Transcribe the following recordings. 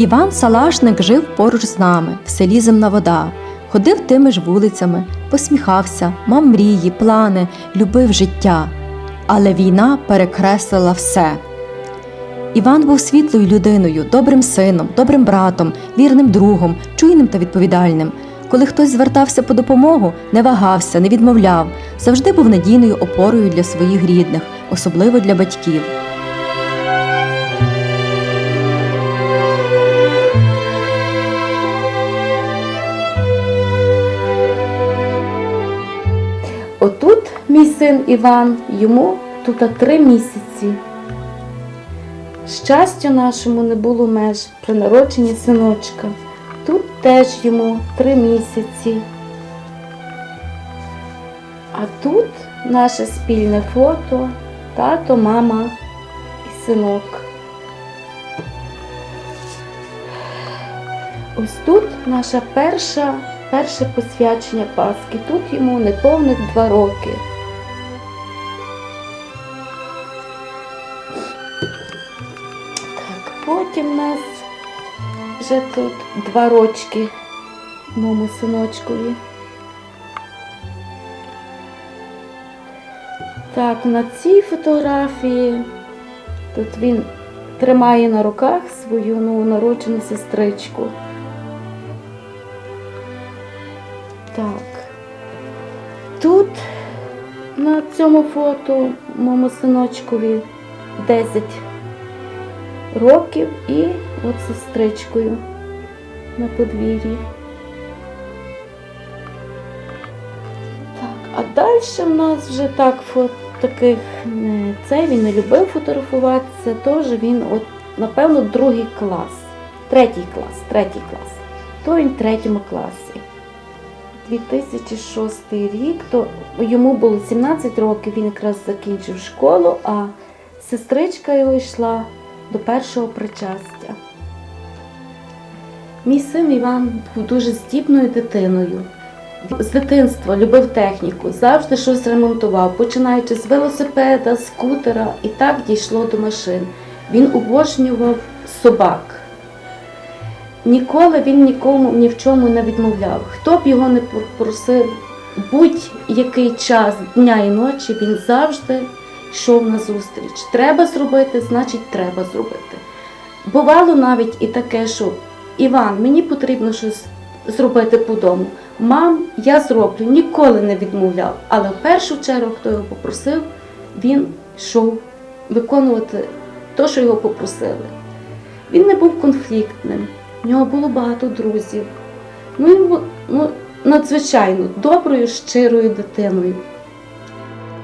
Іван Салашник жив поруч з нами, в селі Земна вода, ходив тими ж вулицями, посміхався, мав мрії, плани, любив життя. Але війна перекреслила все. Іван був світлою людиною, добрим сином, добрим братом, вірним другом, чуйним та відповідальним. Коли хтось звертався по допомогу, не вагався, не відмовляв, завжди був надійною опорою для своїх рідних, особливо для батьків. Мій син Іван, йому тут три місяці. Щастю нашому не було меж при народженні синочка. Тут теж йому три місяці. А тут наше спільне фото, тато, мама і синок. Ось тут наша перша, перше посвячення Пасхи. Тут йому неповних два роки. Потім нас вже тут два рочки моєму синочкові. Так, на цій фотографії тут він тримає на руках свою новонароджену сестричку. Так. Тут на цьому фото моєму синочкові 10 років і от сестричкою на подвір'ї. Так, а далі в нас вже так таких це він не любив фотографуватися, тож він от, напевно, другий клас, третій клас, третій клас. То він в третьому класі. 2006 рік, то йому було 17 років, він якраз закінчив школу, а сестричка його йшла до першого причастя. Мій син Іван був дуже здібною дитиною. З дитинства любив техніку, завжди щось ремонтував, починаючи з велосипеда, скутера, і так дійшло до машин. Він обожнював собак. Ніколи він нікому ні в чому не відмовляв. Хто б його не попросив будь-який час дня і ночі, він завжди йшов на зустріч. Треба зробити, значить, треба зробити. Бувало навіть і таке, що Іван, мені потрібно щось зробити по дому. Мам, я зроблю, ніколи не відмовляв. Але в першу чергу, хто його попросив, він йшов виконувати те, що його попросили. Він не був конфліктним, в нього було багато друзів. Ну, ну, надзвичайно доброю, щирою дитиною.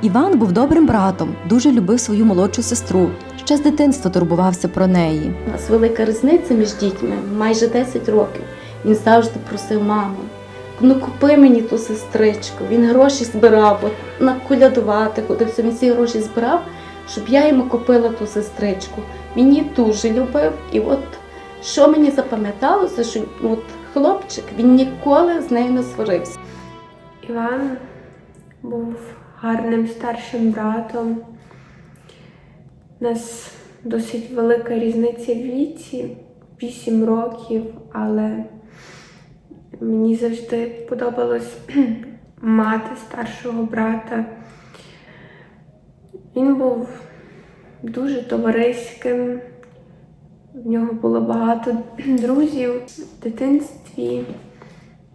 Іван був добрим братом, дуже любив свою молодшу сестру, ще з дитинства турбувався про неї. У нас велика різниця між дітьми, майже 10 років. Він завжди просив маму, ну купи мені ту сестричку. Він гроші збирав, от, наколядувати, ходив, він ці гроші збирав, щоб я йому купила ту сестричку. Він її дуже любив. І от що мені запам'яталося, що от хлопчик він ніколи з нею не сварився. Іван був гарним старшим братом. У нас досить велика різниця в віці, 8 років, але мені завжди подобалось мати старшого брата. Він був дуже товариським, в нього було багато друзів в дитинстві,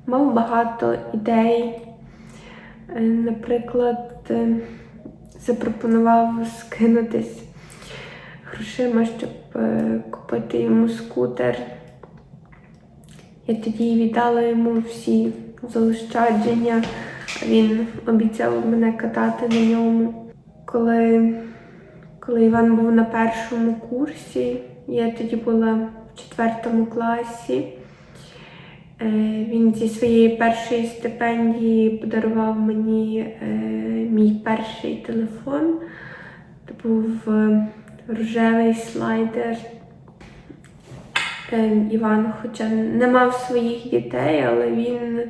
мав багато ідей. Е, Наприклад, е, запропонував скинутись грошима, щоб е, купити йому скутер. Я тоді віддала йому всі заощадження. Він обіцяв мене катати на ньому. Коли, коли Іван був на першому курсі, я тоді була в четвертому класі. Е, Він зі своєї першої стипендії подарував мені е, мій перший телефон. Це був е, рожевий слайдер. Іван, хоча не мав своїх дітей, але він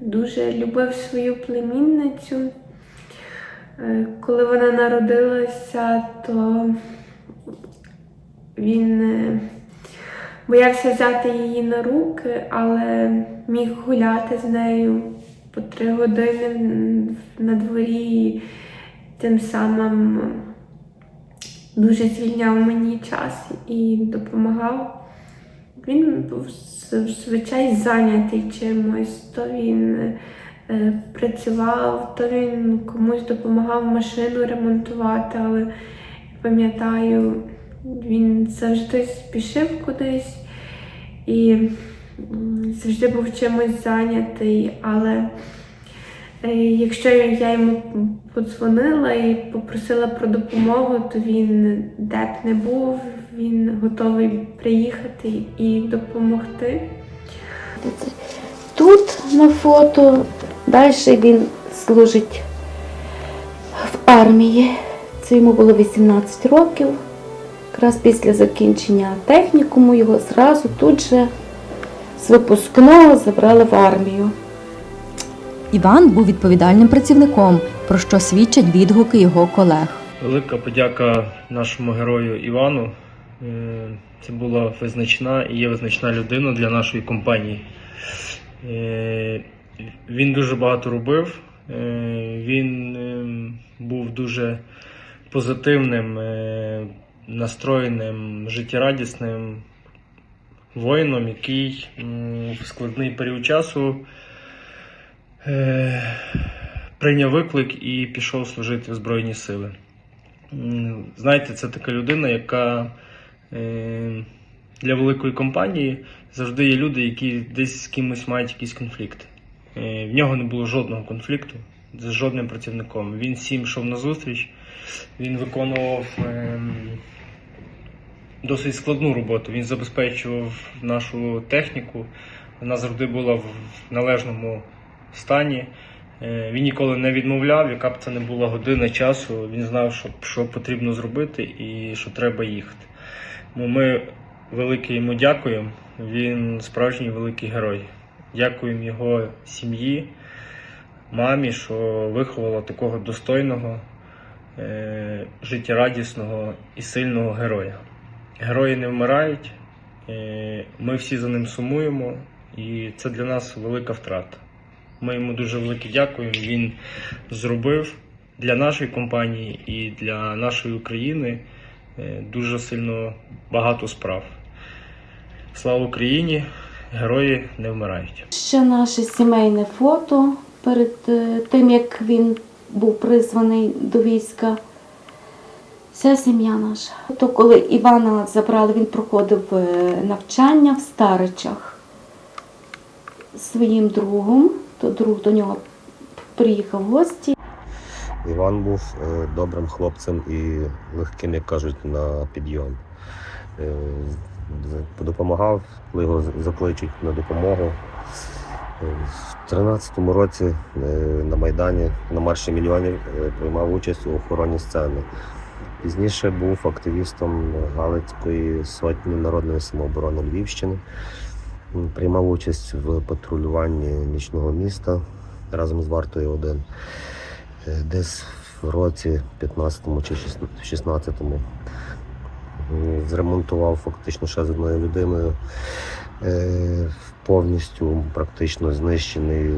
дуже любив свою племінницю. Коли вона народилася, то він боявся взяти її на руки, але міг гуляти з нею по три години на дворі тим самим дуже звільняв мені час і допомагав. Він був звичай зайнятий чимось, то він е, працював, то він комусь допомагав машину ремонтувати, але пам'ятаю, він завжди спішив кудись і завжди був чимось зайнятий, але е, якщо я йому подзвонила і попросила про допомогу, то він де б не був, він готовий приїхати і допомогти. Тут на фото, далі він служить в армії. Це йому було 18 років. Якраз після закінчення технікуму його зразу тут же з випускного забрали в армію. Іван був відповідальним працівником, про що свідчать відгуки його колег. Велика подяка нашому герою Івану. Е, Це була визначна і є визначна людина для нашої компанії. Е, Він дуже багато робив. Е, Він ем, був дуже позитивним, настроєним, життєрадісним воїном, який в складний період часу е, прийняв виклик і пішов служити в Збройні Сили. Знаєте, це така людина, яка е, для великої компанії завжди є люди, які десь з кимось мають якісь конфлікти. Е, В нього не було жодного конфлікту з жодним працівником. Він всім йшов на зустріч, він виконував ем, досить складну роботу. Він забезпечував нашу техніку. Вона завжди була в належному стані. Е, Він ніколи не відмовляв, яка б це не була година часу. Він знав, що, що потрібно зробити і що треба їхати. Ми велике йому дякуємо. Він справжній великий герой. Дякуємо його сім'ї, мамі, що виховала такого достойного, е, життєрадісного і сильного героя. Герої не вмирають, е, ми всі за ним сумуємо, і це для нас велика втрата. Ми йому дуже велике дякуємо. Він зробив для нашої компанії і для нашої України е, дуже сильно багато справ. Слава Україні! Герої не вмирають. Ще наше сімейне фото перед е, тим, як він був призваний до війська. Вся сім'я наша. То коли Івана забрали, він проходив е, навчання в Старичах своїм другом, то друг до нього приїхав в гості. Іван був е, добрим хлопцем і легким, як кажуть, на підйом. Допомагав, коли його закличуть на допомогу. В 13-му році е, на Майдані на марші мільйонів е, приймав участь у охороні сцени. Пізніше був активістом Галицької сотні народної самооборони Львівщини. Приймав участь в патрулюванні нічного міста разом з вартою 1. Е, Десь в році 15-му чи 16-му зремонтував фактично ще з одною людиною. Е, Повністю практично знищений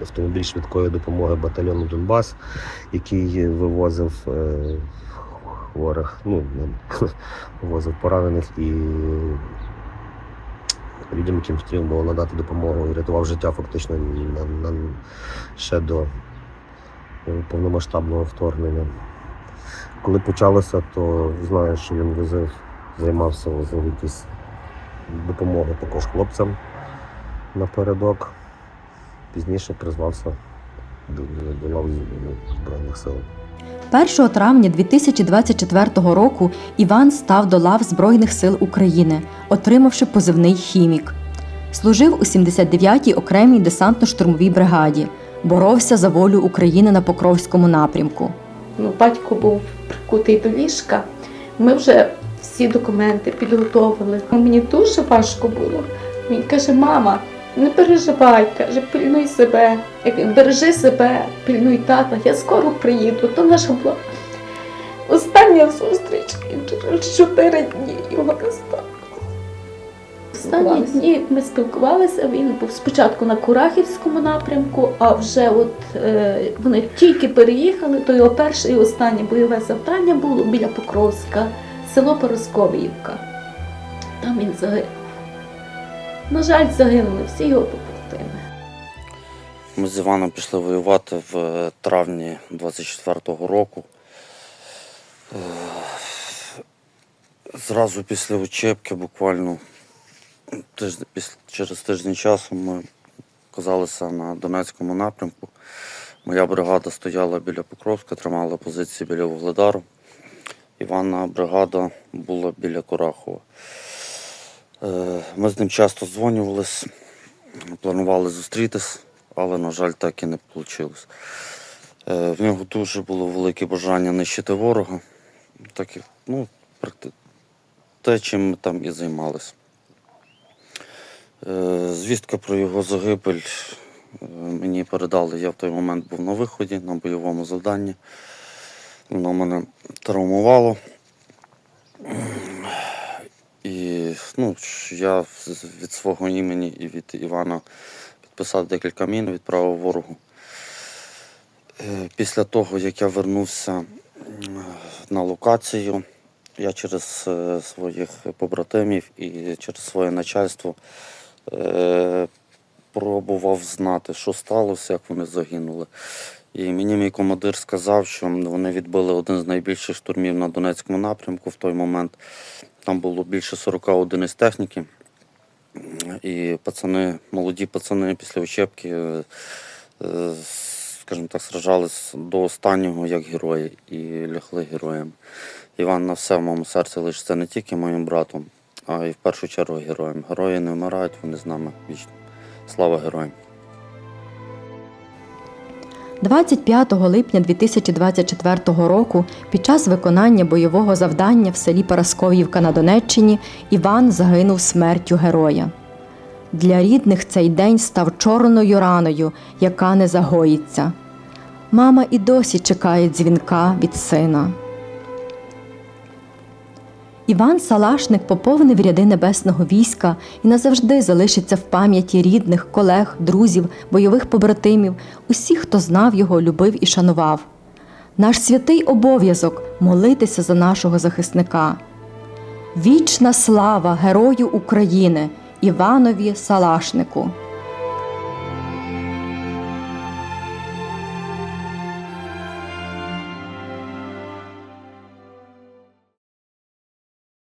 автомобіль швидкої допомоги батальйону Донбас, який вивозив е, хворих, ну, не- вивозив поранених і людям, яким потрібно було надати допомогу і рятував життя фактично на, на, ще до повномасштабного вторгнення. Коли почалося, то знаю, що він возив, займався возив якісь допомоги також хлопцям напередок. Пізніше призвався до, до лав Збройних сил. 1 травня 2024 року Іван став до лав Збройних сил України, отримавши позивний хімік. Служив у 79-й окремій десантно-штурмовій бригаді, боровся за волю України на Покровському напрямку. Ну, батько був прикутий до ліжка. Ми вже всі документи підготовили. Мені дуже важко було. Він каже: мама, не переживай, каже, пильнуй себе, бережи себе, пильнуй тата, я скоро приїду. То наша була остання зустріч, через чотири дні його не стало. Останні дні ми спілкувалися. Він був спочатку на Курахівському напрямку, а вже от е, вони тільки переїхали, то його перше і останнє бойове завдання було біля Покровська, село Поросковіївка. Там він загинув. На жаль, загинули всі його побратими. Ми з Іваном пішли воювати в е, травні 24-го року. Е, Зразу після учебки, буквально через тиждень часу ми оказалися на Донецькому напрямку. Моя бригада стояла біля Покровська, тримала позиції біля Вугледару. Івана бригада була біля Курахова. Е, Ми з ним часто дзвонювались, планували зустрітись, але, на жаль, так і не вийшло. В нього дуже було велике бажання нищити ворога. Так і, ну, те, чим ми там і займалися. Е, Звістка про його загибель е, мені передали. Я в той момент був на виході на бойовому завданні. Воно мене травмувало. І ну, я від свого імені і від Івана підписав декілька мін, відправив ворогу. Е, Після того, як я вернувся на локацію, я через е, своїх побратимів і через своє начальство е, пробував знати, що сталося, як вони загинули. І мені мій командир сказав, що вони відбили один з найбільших штурмів на Донецькому напрямку в той момент. Там було більше 40 одиниць техніки. І пацани, молоді пацани після учебки, е, е, скажімо так, сражались до останнього як герої і лягли героями. Іван на все в моєму серці лишиться не тільки моїм братом, а й в першу чергу героєм. Герої не вмирають, вони з нами вічно. Слава героям! 25 липня 2024 року під час виконання бойового завдання в селі Парасковівка на Донеччині Іван загинув смертю героя. Для рідних цей день став чорною раною, яка не загоїться. Мама і досі чекає дзвінка від сина. Іван Салашник поповнив ряди небесного війська і назавжди залишиться в пам'яті рідних, колег, друзів, бойових побратимів, усіх, хто знав його, любив і шанував. Наш святий обов'язок молитися за нашого захисника. Вічна слава герою України Іванові Салашнику!